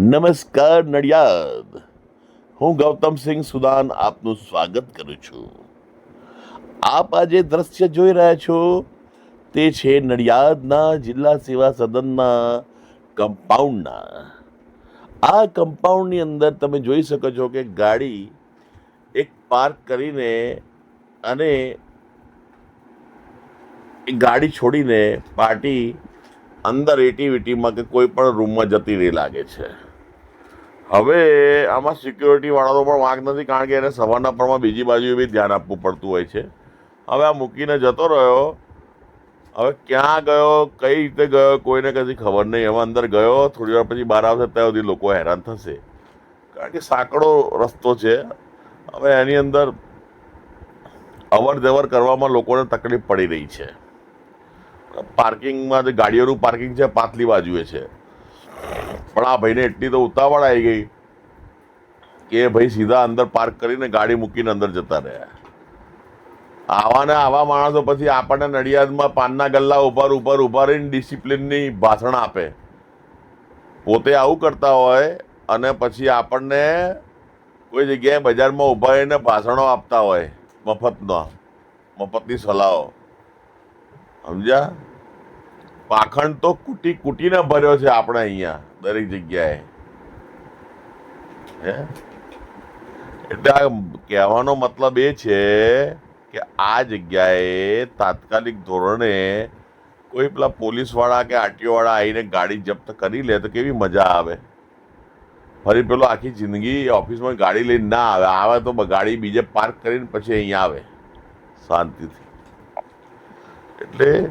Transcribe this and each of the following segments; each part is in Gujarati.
નમસ્કાર નડિયાદ. હું ગૌતમસિંહ સુદાન આપનું સ્વાગત કરું છું. આપ આજે દ્રશ્ય જોઈ રહ્યા છો તે છે નડિયાદના જિલ્લા સેવા સદનના કમ્પાઉન્ડના. આ કમ્પાઉન્ડની અંદર તમે જોઈ શકો છો કે ગાડી એક પાર્ક કરીને અને ગાડી છોડીને પાર્ટી અંદર એટીવિટીમાં કે કોઈ પણ રૂમમાં જતી રહી લાગે છે. હવે આમાં સિક્યોરિટીવાળાનો પણ વાંક નથી, કારણ કે એને સવારના પરમાં બીજી બાજુ બી ધ્યાન આપવું પડતું હોય છે. હવે આ મૂકીને જતો રહ્યો. હવે ક્યાં ગયો, કઈ રીતે ગયો, કોઈને કદી ખબર નહીં. હવે અંદર ગયો, થોડી વાર પછી બહાર આવશે, ત્યાં સુધી લોકો હેરાન થશે. કારણ કે સાંકડો રસ્તો છે. હવે એની અંદર અવર જવર કરવામાં લોકોને તકલીફ પડી રહી છે. પાર્કિંગમાં જે ગાડીઓનું પાર્કિંગ છે પાતલી બાજુએ છે. પણ આ ભાઈને એટલી તો ઉતાવળ આવી ગઈ કે ભાઈ સીધા અંદર પાર્ક કરીને ગાડી મૂકીને અંદર જતા રહ્યા. આવા ને આવા માણસો પછી આપણને નડિયાદમાં પાનના ગલ્લા ઉપર ઉપર ઊભા રહીને ડિસિપ્લિનની ભાષણ આપે. પોતે આવું કરતા હોય અને પછી આપણને કોઈ જગ્યાએ બજારમાં ઊભા રહીને ભાષણો આપતા હોય મફતનો મફતની સલાહો. સમજ્યા? પાખંડ તો કુટી કૂટીને ભર્યો છે આપણે અહીંયા, દરેક જગ્યાએ. હે? એટલે આ કહેવાનો મતલબ એ છે કે આ જગ્યાએ તાત્કાલિક ધોરણે કોઈ પેલા પોલીસવાળા કે આરટીઓવાળા આવીને ગાડી જપ્ત કરી લે તો કેવી મજા આવે? ફરી પેલો આખી જિંદગી ઓફિસમાં ગાડી લઈને ના આવે. આવે તો ગાડી બીજે પાર્ક કરીને પછી અહીંયા આવે. શાંતિથી. એટલે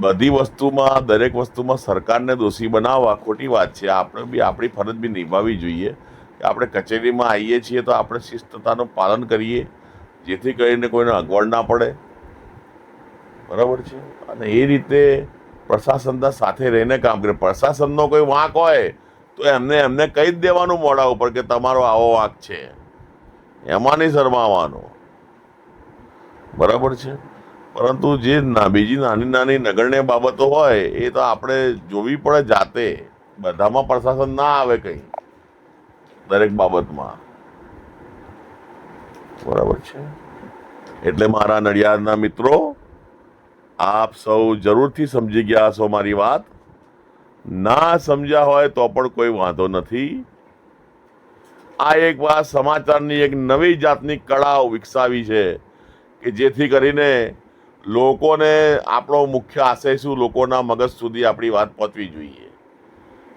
બધી વસ્તુમાં, દરેક વસ્તુમાં સરકારને દોષી બનાવવા ખોટી વાત છે. આપણે બી, આપણી ફરજ બી નિભાવવી જોઈએ. કે આપણે કચેરીમાં આવીએ છીએ તો આપણે શિસ્તતાનું પાલન કરીએ, જેથી કરીને કોઈને અગવડ ના પડે. બરાબર છે? અને એ રીતે પ્રશાસનના સાથે રહીને કામ કરે. પ્રશાસનનો કોઈ વાંક હોય, તો એમને એમને કહી જ દેવાનું મોડા ઉપર કે તમારો આવો વાંક છે. એમાં નહીં શરમાવાનો. બરાબર છે? પરંતુ જે બીજી નાની નાની નગરણી બાબતો હોય, એ તો આપણે જોવી પડે જાતે. બધામાં પ્રશાસન ના આવે કંઈ. દરેક બાબતમાં. બરાબર છે? એટલે મારા નડિયાદના મિત્રો, આપ સૌ જરૂરથી સમજી ગયા હશો મારી વાત. ના સમજ્યા હોય તો પણ કોઈ વાંધો નથી. આ એક વાત સમાચારની એક નવી જાતની કળાઓ વિકસાવી છે કે જેથી કરીને લોકોને આપણો મુખ્ય આશય શું? લોકોના મગજ સુધી આપણી વાત પહોંચવી જોઈએ.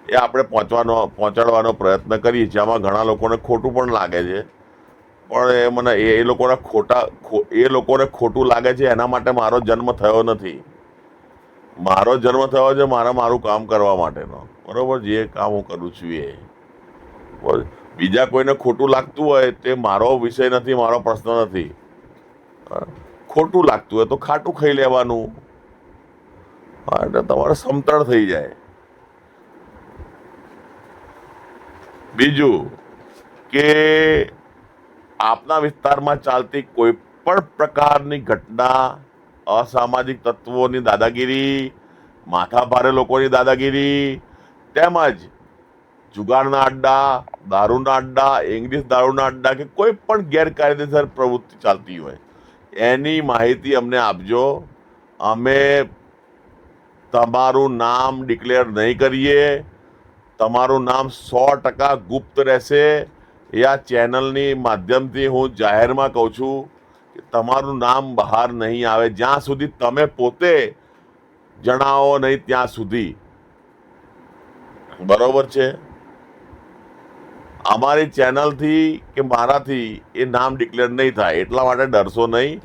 એ આપણે પહોંચવાનો, પહોંચાડવાનો પ્રયત્ન કરીએ છીએ. આમાં ઘણા લોકોને ખોટું પણ લાગે છે. પણ એ મને, એ લોકોના ખોટા એ લોકોને ખોટું લાગે છે. એના માટે મારો જન્મ થયો નથી. મારો જન્મ થયો છે મારે, મારું કામ કરવા માટેનો. બરાબર? જે કામ હું કરું છું એ. બીજા કોઈને ખોટું લાગતું હોય તે મારો વિષય નથી, મારો પ્રશ્ન નથી. ખોટું લાગતું હોય તો ખાટું ખાઈ લેવાનું. એટલે તમારે સમતળ થઈ જાય. બીજું કે આપના વિસ્તારમાં ચાલતી કોઈ પણ પ્રકારની ઘટના, અસામાજિક તત્વોની દાદાગીરી માથાભારે લોકોની દાદાગીરી, તેમજ જુગારના અડ્ડા દારૂના અડ્ડા ઇંગ્લિશ દારૂના અડ્ડા કે કોઈ પણ ગેરકાયદેસર પ્રવૃત્તિ ચાલતી હોય. એની માહિતી અમને આપજો. અમે તમારું નામ ડિક્લેર નહીં કરીએ. તમારું નામ સો ટકા ગુપ્ત રહેશે. એ આ ચેનલની માધ્યમથી હું જાહેરમાં કહું છું કે તમારું નામ બહાર નહીં આવે. જ્યાં સુધી તમે પોતે જણાવો નહીં ત્યાં સુધી. બરોબર છે? અમારી ચેનલથી કે મારાથી એ નામ ડિક્લેર નહીં થાય. એટલા માટે ડરશો નહીં.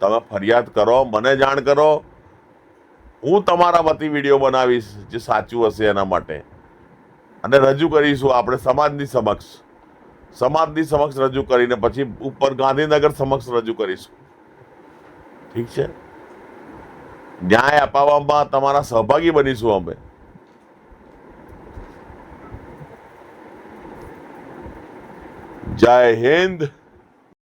તમે ફરિયાદ કરો, મને જાણ કરો. હું તમારા વતી વીડિયો બનાવીશ જે સાચું હશે એના માટે. અને રજૂ કરીશું આપણે સમાજની સમક્ષ. સમાજની સમક્ષ રજૂ કરીને પછી ઉપર ગાંધીનગર સમક્ષ રજૂ કરીશું. ઠીક છે? ન્યાય અપાવવામાં તમારા સહભાગી બનીશું અમે. જય હિન્દ